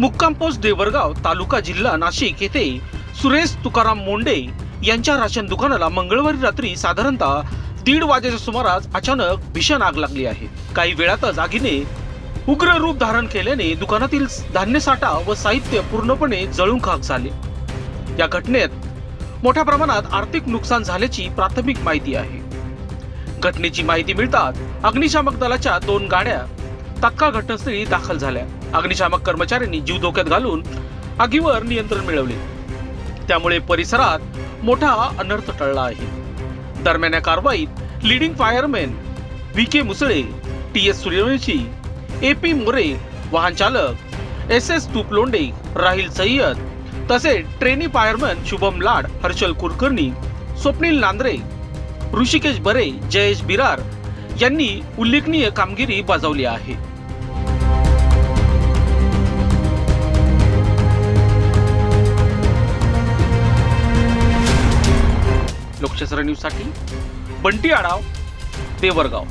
मुक्काम पोस्ट देवरगाव तालुका जिल्हा नाशिक येथे सुरेश तुकाराम मोंडे यांच्या राशन दुकानाला मंगळवारी रात्री साधारणतः दीड वाजेच्या सुमारास अचानक भीषण आग लागली आहे. काही वेळातच आगीने उग्र रूप धारण केल्याने दुकानातील धान्य साठा व साहित्य पूर्णपणे जळून खाक झाले. या घटनेत मोठ्या प्रमाणात आर्थिक नुकसान झाल्याची प्राथमिक माहिती आहे. घटनेची माहिती मिळताच अग्निशामक दलाच्या दोन गाड्या तात्काळ घटनास्थळी दाखल झाल्या. अग्निशामक कर्मचाऱ्यांनी जीव धोक्यात घालून आगीवर नियंत्रण मिळवले. त्यामुळे परिसरात मोठा अनर्थ टळला आहे. दरम्यान या कारवाईत leading fireman V K Musale T S Suryavanshi A P More वाहन चालक एस एस तुपलोंडे राहिल सय्यद तसेच ट्रेनी फायरमॅन शुभम लाड हर्षल कुलकर्णी स्वप्नील नांद्रे ऋषिकेश बरे जयेश बिरार यांनी उल्लेखनीय कामगिरी बजावली आहे. लोकशास्त्र न्यूजसाठी बंटी आढाव देवरगाव.